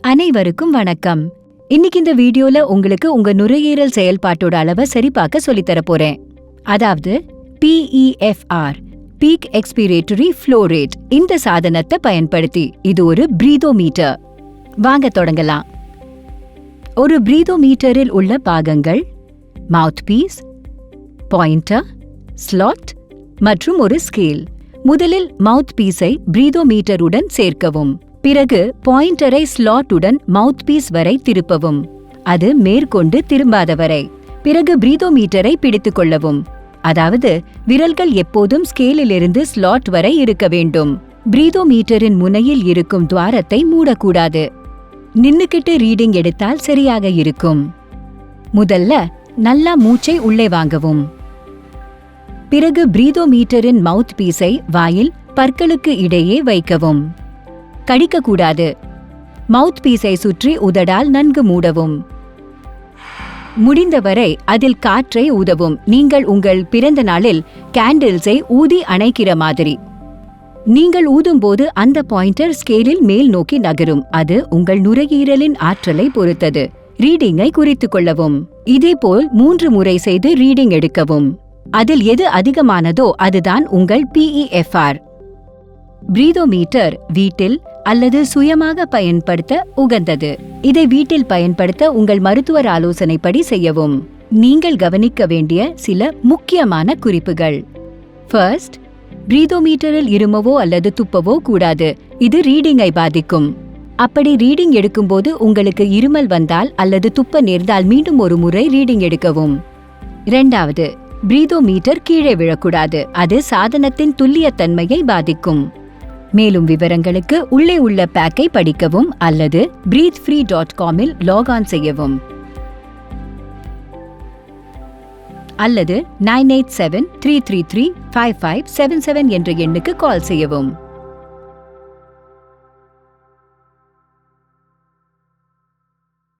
அனைவருக்கும் வணக்கம். இன்னைக்கு இந்த வீடியோல உங்களுக்கு உங்க நுரையீரல் செயல்பாட்டோட அளவை சரிபார்க்க சொல்லித்தர போறேன். அதாவது PEFR peak expiratory flow rate இந்த சாதனத்தை பயன்படுத்தி இது ஒரு பிரீதோமீட்டர் வாங்க தொடங்கலாம். ஒரு பிரீதோமீட்டரில் உள்ள பாகங்கள் மவுத் பீஸ் பாயிண்டர் ஸ்லாட் மற்றும் ஒரு ஸ்கேல் முதலில் மவுத் பீஸை பிரீதோமீட்டருடன் சேர்க்கவும். பிறகு பாயிண்டரை ஸ்லாட்டுடன் மவுத் பீஸ் வரை திருப்பவும். அது மேற்கொண்டு திரும்பாத வரை பிறகு பிரீதோமீட்டரை பிடித்து கொள்ளவும். அதாவது விரல்கள் எப்போதும் ஸ்கேலிலிருந்து ஸ்லாட் வரை இருக்க வேண்டும். பிரீதோமீட்டரின் முனையில் இருக்கும் துவாரத்தை மூடக்கூடாது. நின்னுக்கிட்டு ரீடிங் எடுத்தால் சரியாக இருக்கும். முதல்ல நல்லா மூச்சை உள்ளே வாங்கவும். பிறகு பிரீதோமீட்டரின் மவுத் பீஸை வாயில் பற்களுக்கு இடையே வைக்கவும். கடிக்கக்கூடாது. மவுத் பீஸை சுற்றி உதடால் நன்கு மூடவும். முடிந்தவரை அதில் காற்றை ஊதவும். நீங்கள் உங்கள் பிறந்த நாளில் கேண்டில்ஸை ஊதி அணைக்கிற மாதிரி. நீங்கள் ஊதும்போது அந்த பாயிண்டர் ஸ்கேலில் மேல் நோக்கி நகரும். அது உங்கள் நுரையீரலின் ஆற்றலை பொறுத்தது. ரீடிங்கை குறித்துக் கொள்ளவும். இதேபோல் மூன்று முறை செய்து ரீடிங் எடுக்கவும். அதில் எது அதிகமானதோ அதுதான் உங்கள் பிஇஎஃப்ஆர் பிரீதோமீட்டர் வீட்டில் அல்லது சுயமாக பயன்படுத்த உகந்தது. இதை வீட்டில் பயன்படுத்த உங்கள் மருத்துவர் ஆலோசனைப்படி செய்யவும். நீங்கள் கவனிக்க வேண்டிய சில முக்கியமான குறிப்புகள். ஃபர்ஸ்ட் பிரீதோமீட்டரில் இருமவோ அல்லது துப்பவோ கூடாது. இது ரீடிங்கை பாதிக்கும். அப்படி ரீடிங் எடுக்கும்போது உங்களுக்கு இருமல் வந்தால் அல்லது துப்ப நேர்ந்தால் மீண்டும் ஒரு முறை ரீடிங் எடுக்கவும். இரண்டாவது பிரீதோமீட்டர் கீழே விழக்கூடாது. அது சாதனத்தின் துல்லியத்தன்மையை பாதிக்கும். மேலும் விவரங்களுக்கு உள்ளே உள்ள பேக்கை படிக்கவும் அல்லது பிரீத் ஃப்ரீ டாட் காமில் லாக்ஆன் செய்யவும். அல்லது nine eight seven three three three five five seven seven என்ற எண்ணுக்கு கால் செய்யவும்.